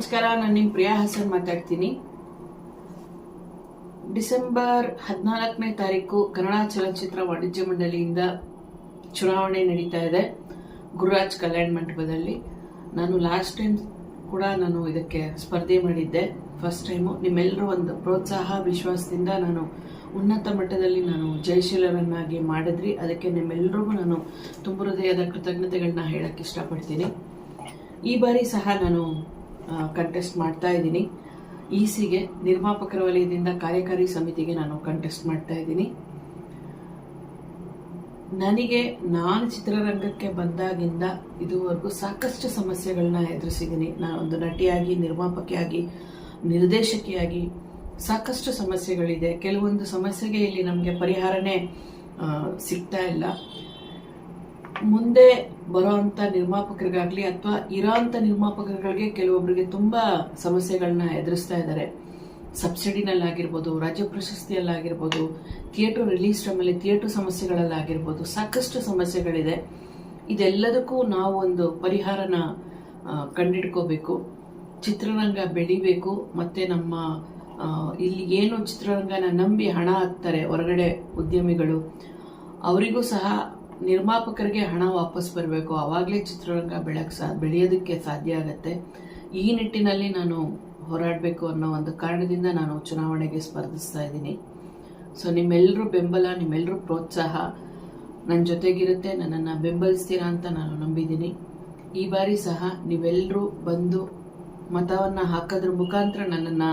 ನಮಸ್ಕಾರ, ನಾನು ನಿಮ್ಮ ಪ್ರಿಯಾ ಹಾಸನ್ ಮಾತಾಡ್ತೀನಿ. ಡಿಸೆಂಬರ್ ಹದಿನಾಲ್ಕನೇ ತಾರೀಕು ಕನ್ನಡ ಚಲನಚಿತ್ರ ವಾಣಿಜ್ಯ ಮಂಡಳಿಯಿಂದ ಚುನಾವಣೆ ನಡೀತಾ ಇದೆ, ಗುರುರಾಜ್ ಕಲ್ಯಾಣ ಮಂಟಪದಲ್ಲಿ. ನಾನು ಲಾಸ್ಟ್ ಟೈಮ್ ಕೂಡ ನಾನು ಇದಕ್ಕೆ ಸ್ಪರ್ಧೆ ಮಾಡಿದ್ದೆ ಫಸ್ಟ್ ಟೈಮು ನಿಮ್ಮೆಲ್ಲರೂ ಒಂದು ಪ್ರೋತ್ಸಾಹ, ವಿಶ್ವಾಸದಿಂದ ನಾನು ಉನ್ನತ ಮಟ್ಟದಲ್ಲಿ ನಾನು ಜಯಶೀಲರನ್ನಾಗಿ ಮಾಡಿದ್ರಿ. ಅದಕ್ಕೆ ನಿಮ್ಮೆಲ್ಲರಿಗೂ ನಾನು ತುಂಬ ಹೃದಯದ ಕೃತಜ್ಞತೆಗಳನ್ನ ಹೇಳಕ್ಕೆ ಇಷ್ಟಪಡ್ತೀನಿ. ಈ ಬಾರಿ ಸಹ ನಾನು ಕಂಟೆಸ್ಟ್ ಮಾಡ್ತಾ ಇದ್ದೀನಿ. ಇಸಿಗೆ ನಿರ್ಮಾಪಕರ ವಲಯದಿಂದ ಕಾರ್ಯಕಾರಿ ಸಮಿತಿಗೆ ನಾನು ಕಂಟೆಸ್ಟ್ ಮಾಡ್ತಾ ಇದ್ದೀನಿ. ನನಗೆ ನಾನು ಚಿತ್ರರಂಗಕ್ಕೆ ಬಂದಾಗಿಂದ ಇದುವರೆಗೂ ಸಾಕಷ್ಟು ಸಮಸ್ಯೆಗಳನ್ನ ಎದುರಿಸಿದ್ದೀನಿ. ನಾನು ಒಂದು ನಟಿಯಾಗಿ, ನಿರ್ಮಾಪಕಿಯಾಗಿ, ನಿರ್ದೇಶಕಿಯಾಗಿ ಸಾಕಷ್ಟು ಸಮಸ್ಯೆಗಳಿದೆ. ಕೆಲವೊಂದು ಸಮಸ್ಯೆಗೆ ಇಲ್ಲಿ ನಮಗೆ ಪರಿಹಾರನೇ ಸಿಗ್ತಾ ಇಲ್ಲ. ಮುಂದೆ ಬರೋವಂಥ ನಿರ್ಮಾಪಕರಿಗಾಗಲಿ ಅಥವಾ ಇರೋಂಥ ನಿರ್ಮಾಪಕರುಗಳಿಗೆ ಕೆಲವೊಬ್ಬರಿಗೆ ತುಂಬ ಸಮಸ್ಯೆಗಳನ್ನ ಎದುರಿಸ್ತಾ ಇದ್ದಾರೆ. ಸಬ್ಸಿಡಿನಲ್ಲಾಗಿರ್ಬೋದು, ರಾಜ್ಯ ಪ್ರಶಸ್ತಿಯಲ್ಲಾಗಿರ್ಬೋದು, ಥಿಯೇಟರ್ ರಿಲೀಸ್ ಟೈಮಲ್ಲಿ ಥಿಯೇಟರ್ ಸಮಸ್ಯೆಗಳಲ್ಲಾಗಿರ್ಬೋದು, ಸಾಕಷ್ಟು ಸಮಸ್ಯೆಗಳಿದೆ. ಇದೆಲ್ಲದಕ್ಕೂ ನಾವು ಒಂದು ಪರಿಹಾರನ ಕಂಡಿಡ್ಕೋಬೇಕು. ಚಿತ್ರರಂಗ ಬೆಳಿಬೇಕು. ಮತ್ತೆ ನಮ್ಮ ಇಲ್ಲಿ ಏನು ಚಿತ್ರರಂಗನ ನಂಬಿ ಹಣ ಹಾಕ್ತಾರೆ ಹೊರಗಡೆ ಉದ್ಯಮಿಗಳು, ಅವರಿಗೂ ಸಹ ನಿರ್ಮಾಪಕರಿಗೆ ಹಣ ವಾಪಸ್ ಬರಬೇಕು. ಆವಾಗಲೇ ಚಿತ್ರರಂಗ ಬೆಳಕ್ ಸಾ, ಬೆಳೆಯೋದಕ್ಕೆ ಸಾಧ್ಯ ಆಗತ್ತೆ. ಈ ನಿಟ್ಟಿನಲ್ಲಿ ನಾನು ಹೋರಾಡಬೇಕು ಅನ್ನೋ ಒಂದು ಕಾರಣದಿಂದ ನಾನು ಚುನಾವಣೆಗೆ ಸ್ಪರ್ಧಿಸ್ತಾ ಇದ್ದೀನಿ. ಸೊ ನಿಮ್ಮೆಲ್ಲರೂ ಬೆಂಬಲ ನಿಮ್ಮೆಲ್ಲರೂ ಪ್ರೋತ್ಸಾಹ ನನ್ನ ಜೊತೆಗಿರುತ್ತೆ. ನನ್ನನ್ನು ಬೆಂಬಲಿಸ್ತೀರಾ ಅಂತ ನಾನು ನಂಬಿದ್ದೀನಿ. ಈ ಬಾರಿ ಸಹ ನೀವೆಲ್ಲರೂ ಬಂದು ಮತವನ್ನು ಹಾಕೋದ್ರ ಮುಖಾಂತರ ನನ್ನನ್ನು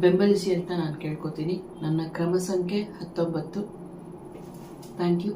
ಬೆಂಬಲಿಸಿ ಅಂತ ನಾನು ಕೇಳ್ಕೊತೀನಿ. ನನ್ನ ಕ್ರಮ ಸಂಖ್ಯೆ ಹತ್ತೊಂಬತ್ತು. Thank you.